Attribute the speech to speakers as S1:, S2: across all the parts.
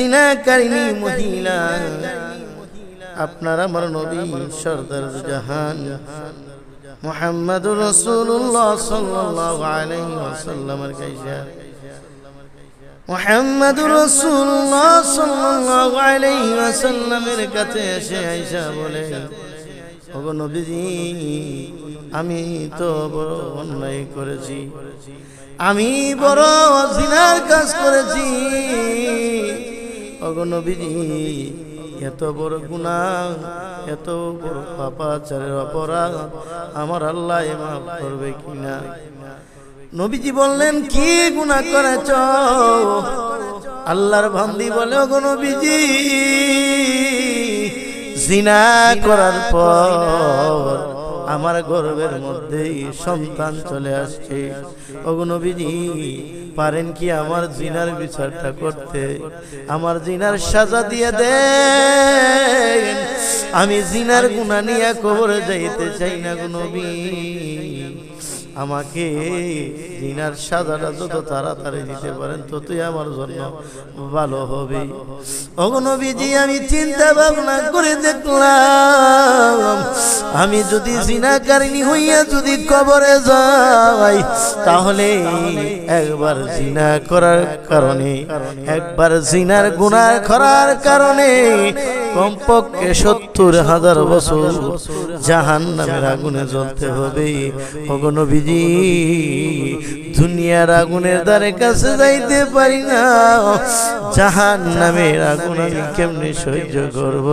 S1: জিনাকারিনী মহিলা। আপনার আমার নবী সর্দার জাহান। মোহাম্মদুর রসুল্লাহ সাল্লাল্লাহু আলাইহি ওয়াসাল্লামের কাছে মোহাম্মদুর রসুল্লাহ সাল্লাল্লাহু আলাইহি ওয়াসাল্লামের কাছে এসে বলে, ওগো নবীজি, আমি তো বড় অন্যায় করেছি। আমি বড় জিনার কাজ করেছি। ওগো এত বড় গুণা এত বড় পাপাচারের অপরাধ আমার আল্লাহ মাফ করবে কিনা? নবীজি বললেন, কি গুণা করেছ? আল্লাহর ভান্দি বলে, ওগো নবীজি, জিনা করার পর আমার গর্বের মধ্যেই সন্তান চলে আসছে। অগনবীজি পারেন কি আমার জিনার বিচারটা করতে? আমার জিনার সাজা দিয়ে দে আমি জিনার গুণা নিয়ে কবরে যাইতে চাই না গুনবী আমাকে দিনার সাজাটা যত তাড়াতাড়ি দিতে পারেন, ততই আমার জন্য ভালো হবে। অগনবীজি আমি চিন্তা ভাবনা করে দেখলাম, আমি যদি জিনাকারিনী হইয়া যদি কবরে যাই, তাহলে একবার জিনা করার কারণে, একবার জিনার গুনাহ করার কারণে কমপক্ষে সত্তর হাজার বছর জাহান নামের আগুনে জ্বলতে হবে। অগনবীজি দুনিয়ার আগুনের দ্বারে কাছে যাইতে পারি না। জাহান নামের আগুন আমি কেমনি সহ্য করব?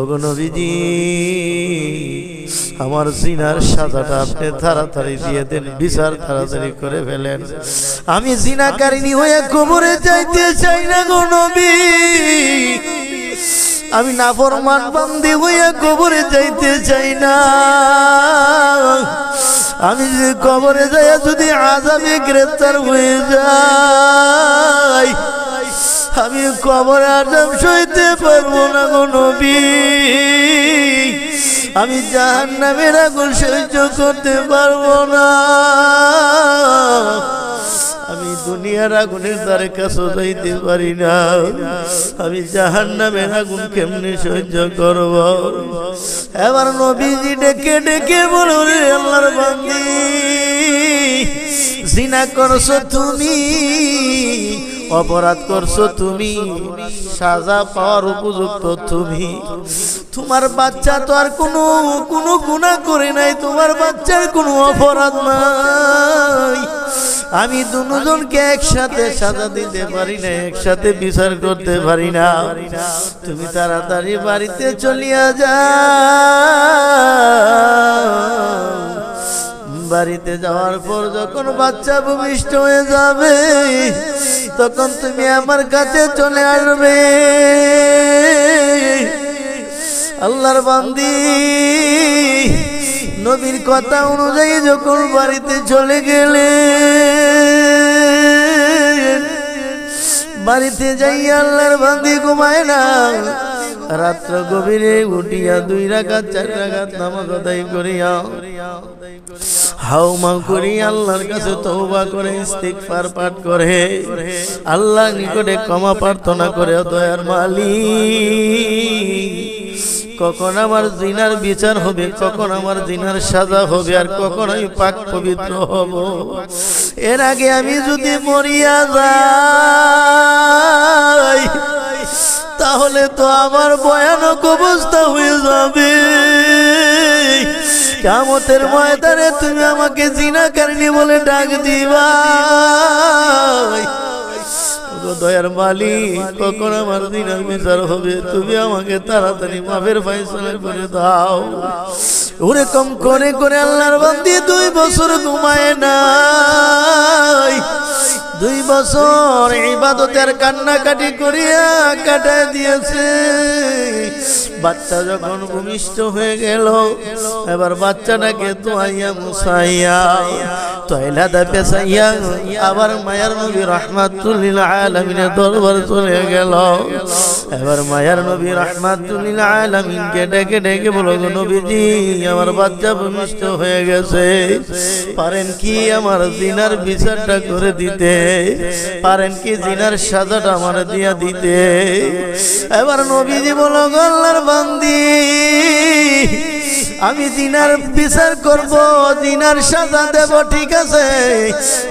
S1: অগনবীজি আমার জিনার সাজাটা আপনি তাড়াতাড়ি দিয়ে দেন, বিচার তাড়াতাড়ি করে ফেলেন। আমি জিনাকারিনী হয়ে কবরে যাইতে চাই না গো নবী। আমি নাফরমান বান্দি হইয়া কবরে যাইতে চাই না। আমি যদি কবরে যাইয়া যদি আজাবে গ্রেফতার হয়ে যাই, আমি কবরে আজাব সইতে পারব না গো আমি জাহান আগুন সহ্য করতে পারব না। দুনিয়ার আগুনের দ্বারে কাছে যাইতে পারি না। আমি জাহান নামের আগুন কেমনে সহ্য করব? এবার নবীজি ডেকে ডেকে বলো রে আল্লাহর বান্দি, জিনা করছ তুমি, অপরাধ করছ তুমি, সাজা পাওয়ার উপযুক্ত তুমি। তোমার বাচ্চা তো আর কোনো কোনো গুণা করে নাই, তোমার বাচ্চার কোনো অপরাধ নাই। আমি দুজনকে একসাথে সাজা দিতে পারি না, একসাথে বিচার করতে পারি না। তুমি তাড়াতাড়ি বাড়িতে চলিয়া যা বাড়িতে যাওয়ার পর যখন বাচ্চা ভূমিষ্ঠ হয়ে যাবে, তখন তুমি আমার কাছে চলে আসবে। আল্লাহর বান্দি। নবীর কথা অনুযায়ী যখন বাড়িতে চলে গেলে, বাড়িতে যাই আল্লাহর বান্দি ঘুমায় না। রাত্র গভীরে উঠিয়া দুই রাখাত চার রাখাত নামাজ আদায় করিয়া হাউ মাউ করি আল্লাহর কাছে তওবা করে, ইস্তিগফার পাঠ করে। আল্লাহ নিকটে ক্ষমা প্রার্থনা করে দয়ার মালিক। কখন আমার জিনার বিচার হবে, কখন আমার জিনার সাজা হবে আর কখন আমি পাক পবিত্র হব? এর আগে আমি যদি মরিয়া যাই, তাহলে তো আমার ভয়ানক অবস্থা হয়ে যাবে। কামতের ময়দানে তুমি আমাকে জিনা কারণে বলে ডাক দিবা দয়ার মালিক, কখন আমার দিনের বিচার হবে? তুমি আমাকে তাড়াতাড়ি মাফের ফাইসলা করে দাও। ওরকম করে করে আল্লাহর বান্দি, দুই বছর ঘুমায় নাই। দুই বছর ইবাদতের কান্নাকাটি করিয়া কাটায় দিয়েছে। বাচ্চা যখন ভূমিষ্ঠ হয়ে গেল, এবার তোয়াইয়া মুসাইয়া আবার মায়ার নবী আলমিনের দরবার চলে গেল। এবার মায়ার নবী বলো নবীজি, আমার বাচ্চা ভূমিষ্ঠ হয়ে গেছে। পারেন কি আমার জিনার বিচারটা করে দিতে? পারেন কি জিনার সাজাটা আমার দিয়া দিতে? এবার নবীজি বলো গল্লার বান্দি। আমি দিনার বিচার করব দিনার সাজা দেব, ঠিক আছে?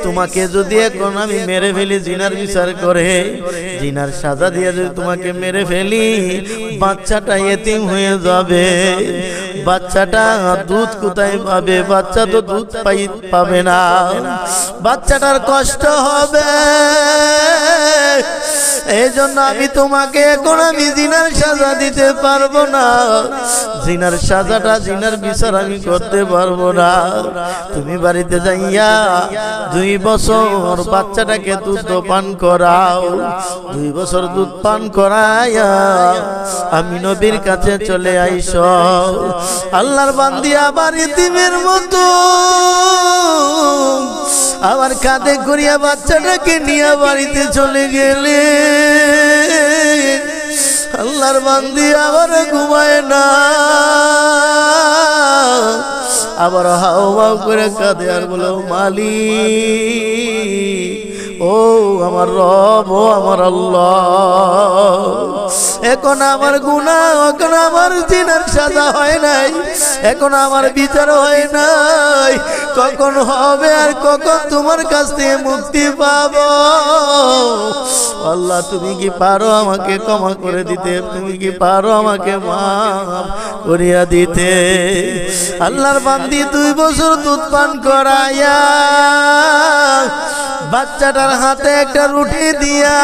S1: তোমাকে যদি এখন আমি মেরে ফেলি, জিনার বিচার করে, জিনার সাজা দিয়ে যদি তোমাকে মেরে ফেলি, বাচ্চাটা এতিম হয়ে যাবে। বাচ্চাটা দুধ কোথায় পাবে? বাচ্চা তো দুধ পাই, পাবে না। বাচ্চাটার কষ্ট হবে। এই জন্য আমি তোমাকে এখন আমি জিনার সাজা দিতে পারব না। জিনার সাজাটা, জিনার বিচার আমি করতে পারব না। তুমি বাড়িতে যাইয়া দুই বছর বাচ্চাটাকে দুধ পান করাও। দুই বছর দুধ পান করাইয়া আমি নবীর কাছে চলে আইস। আল্লাহর বান্দি বাড়ি ইতিমের মতো। আবার কাঁধে করিয়া বাচ্চাটাকে নিয়ে বাড়িতে চলে গেলে। আল্লাহর বান্দি আবার ঘুমায় না। আবার হাও হাও করে কাঁদে আর বলো মালি ও আমার রব, ও আমার আল্লাহ। এখন আমার গুণা এখন আমার দিনের সাজা হয় নাই। এখন আমার বিচার হয় নাই। কখন হবে আর কখন তোমার কাছ থেকে মুক্তি পাবো? আল্লাহ, তুমি কি পারো আমাকে ক্ষমা করে দিতে? তুমি কি পারো আমাকে মাফ করিয়া দিতে? আল্লাহর বান্দি দুই বছর দুধ পান করাইয়া বাচ্চাটার হাতে একটা রুটি দিয়া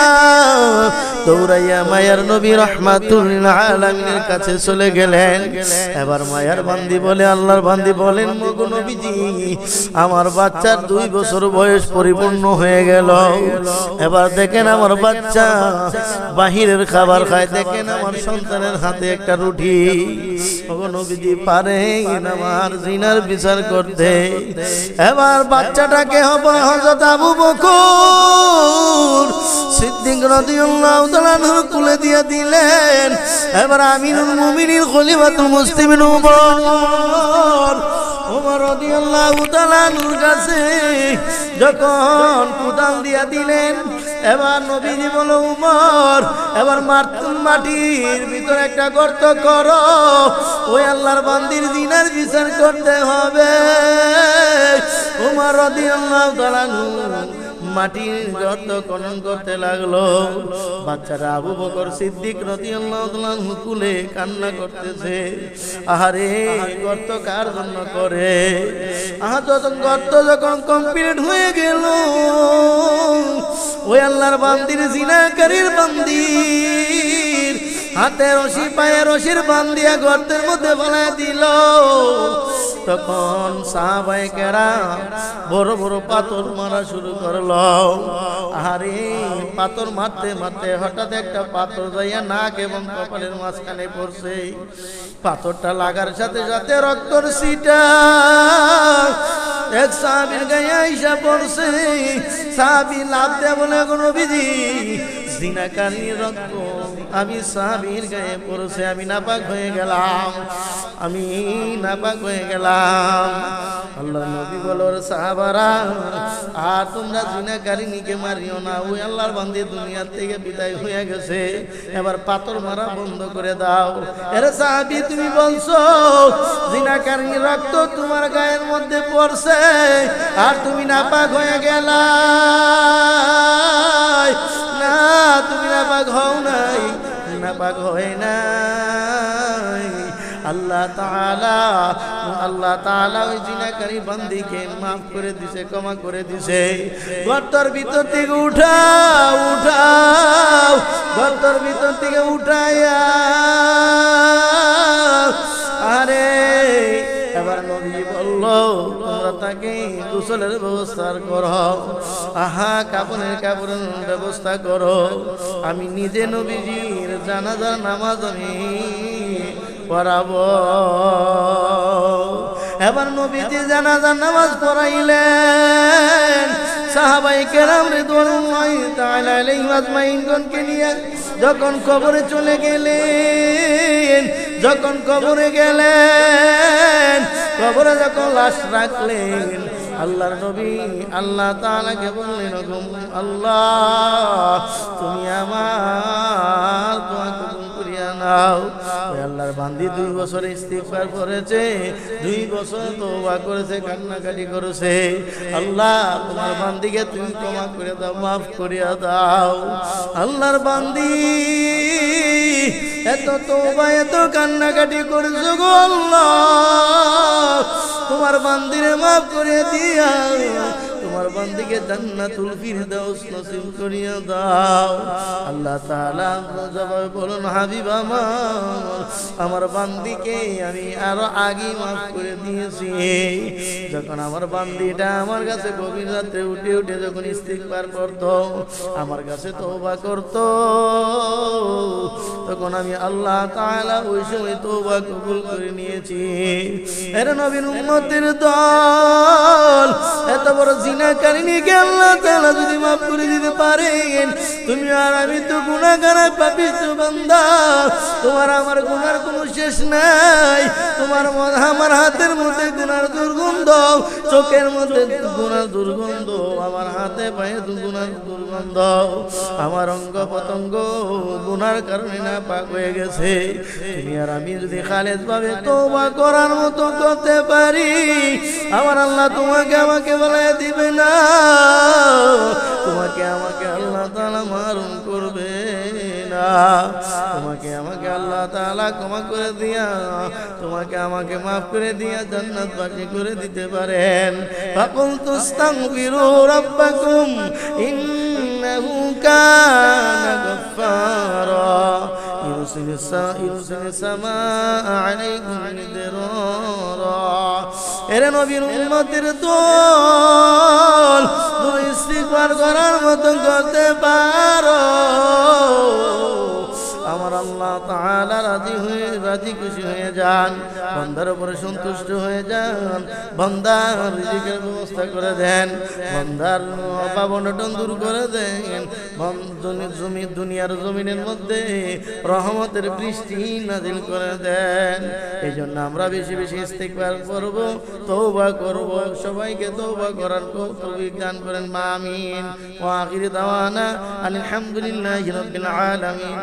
S1: দৌড়াইয়া মায়ার নবী আলমিনের কাছে চলে গেলেন। এবার মায়ার বান্দি বলে, আল্লাহর বান্দি বলেন মগু নবীজি, আমার বাচ্চার দুই বছর বয়স পরিপূর্ণ হয়ে গেল। এবার দেখেন আমার বাচ্চা বাহিরের খাবার খায়। দেখেন আমার সন্তানের হাতে একটা রুটি। পারে আমার জিনার বিচার করতে। এবার বাচ্চাটাকে হবে হজরত আবু বকর সিদ্দিক রাদিয়াল্লাহু তাআলা তুলে দিয়ে দিলেন। এবার আমিনুল মুমিনিন খলিফাতুল মুসলিমিন উমর ওমর রাদিয়াল্লাহু তাআলা কাছে যখন কুদাল দিয়া দিলেন, এবার নবীজি বলো উমর, এবার মাটির ভিতরে একটা গর্ত করো। ওই আল্লাহর বান্দির দিনের বিচার করতে হবে। উমর রাদিয়াল্লাহু তাআলা মাটির গর্ত খনন করতে লাগল। বাচ্চারা আবু বকর সিদ্দিক রাদিয়াল্লাহু কুলে কান্না করতেছে। আহারে গর্ত কার জন্য করে? আহা যখন গর্ত যখন কমপ্লিট হয়ে গেল, ওই আল্লাহর বান্দির জিনাকারীর বান্দির হাতে রশি পায়ে রশির বান্দিয়া গর্তের মধ্যে ফেলায় দিল। তখন সাহাবাই কেরা বড় বড় পাথর মারা শুরু করল। আরে পাথর মারতে মারতে হঠাৎ একটা পাথর যাইয়া নাক এবং কপালের মাঝখানে পড়ছে। পাথরটা লাগার সাথে সাথে রক্তর সিটা এক সাহাবির গায়ে আইসা পড়ছে। সাহাবি লাভ দেয়া বলে কোনো বিধি জিনাকারী রক্ত আমি সাহাবির গায়ে পড়ছে, আমি নাপাক হয়ে গেলাম। আমি নাপাক হয়ে গেলাম। আল্লাহ নবী বলো সাহাবারা, আর তোমরা জিনাকারিনীকে মারিও না। ওই আল্লাহর বান্দি দুনিয়ার থেকে বিদায় হয়ে গেছে। এবার পাথর মারা বন্ধ করে দাও। এর সাহাবি, তুমি বলছো জিনাকারিনী রক্ত তোমার গায়ের মধ্যে পড়ছে, আর তুমি নাপাক হয়ে গেলা না তুমি নাপাক হও নাই নাপাক হয় নাই। আল্লাহ তাআলা আল্লাহ তাআলা ওই জিনাকারী বান্দিকে মাফ করে দিছে, ক্ষমা করে দিছে। গর্তর ভিতর থেকে উঠাও উঠাও। গর্তর ভিতর থেকে উঠাইয়া। আরে, এবার নবী বলল তাকে কুশলের ব্যবস্থা করো। আহা কাপড়ের কাপড়ের ব্যবস্থা করো। আমি নিজে নবীজির জানাজার নামাজ আমি পড়াবো। এবার নবীজি জানাজার নামাজ পড়াইলেন। সাহাবাই কেরাম রিদওয়ানুল্লাহি তাআলা আলাইহিম আজমাইনগণকে নিয়ে যখন কবরে চলে গেলেন, যখন কবরে গেলেন কবরে যখন লাশ রাখলেন আল্লাহর নবী আল্লাহ তাআলাকে বললেন আল্লাহ তুমি আমার তোমাকে ওই আল্লাহর বান্দি দুই বছর ইস্তিগফার করেছে, দুই বছর তওবা করেছে, কান্নাকাটি করেছে। আল্লাহ, তোমার বান্দিকে তুমি ক্ষমা করে দাও, মাফ করিয়া দাও। আল্লাহর বান্দি, এত তওবা, এত কান্নাকাটি করেছ গো আল্লাহ। তোমার বান্দিরে মাফ করে দিয়া তোমার বান্দিকে জান্নাতুল ফিরদাউস নসিব করিয়া দাও। আল্লাহ তাআলা জবাবে বলুন, হাবিব আমার আমার বান্দিকে আমি আরও আগে মাফ করে দিয়েছি। যখন আমার বান্দিটা আমার কাছে গভীর রাত্রে উঠে উঠে যখন ইস্তিগফার করত, আমার কাছে তওবা করত, তখন আমি আল্লাহ তাআলা ওই সময় তওবা কবুল করে নিয়েছি। এর নবীন উম্মতের দল, এত বড় জিনাকারিনীকে আল্লাহ তাআলা যদি মাফ করে দিতে পারেন। তুমি আর আমি তো গুনাহগার পাপিষ্ট বান্দা। তোমার আমার গুনার কোনো শেষ নাই। তোমার আমার হাতের মধ্যে গুনার দুর্গন্ধ, চোখের মধ্যে গুনার দুর্গন্ধ, আমার হাতে পায়ে গুনার দুর্গন্ধ। আমার অঙ্গ পতঙ্গ গুনার কারণে না পাক হয়ে গেছে। তুমি আর আমি যদি খালেদ ভাবে তোবা করার মতো করতে পারি, আমার আল্লাহ তোমাকে আমাকে বলে দিবে না। তোমাকে আমাকে আল্লাহ তাআলা মারুন তোমাকে আমাকে আল্লাহ তালা ক্ষমা করে দিয়া, তোমাকে আমাকে মাফ করে দিয়া জান্নাত বাকি করে দিতে পারেন। ফাকুল তুস্তাং বিরু রব্বাকুম, ইন্নাহু কানা গফফারা। ইউসিল সামাআ আলাইকুম মিদরা নবীর উম্মতের দোল। তুই ইস্তিগফার করার মতো করতে পারো। আমার আল্লাহ তাআলা রাজি হয়ে, রাজি খুশি হয়ে যান, বান্দার উপরে সন্তুষ্ট হয়ে যান, বান্দার রিজিকের ব্যবস্থা করে দেন, বান্দার অভাব অনটন দূর করে দেন জমি দুনিয়ার জমিনের মধ্যে রহমতের বৃষ্টি নাজিল করে দেন। এই জন্য আমরা বেশি বেশি ইস্তেকবার করব তৌবা করব, সবাইকে তৌবা করার তৌফিক দান করেন, মা আমিন। ওয়া আখির দাওয়ানা আলহামদুলিল্লাহি রাব্বিল আলামিন।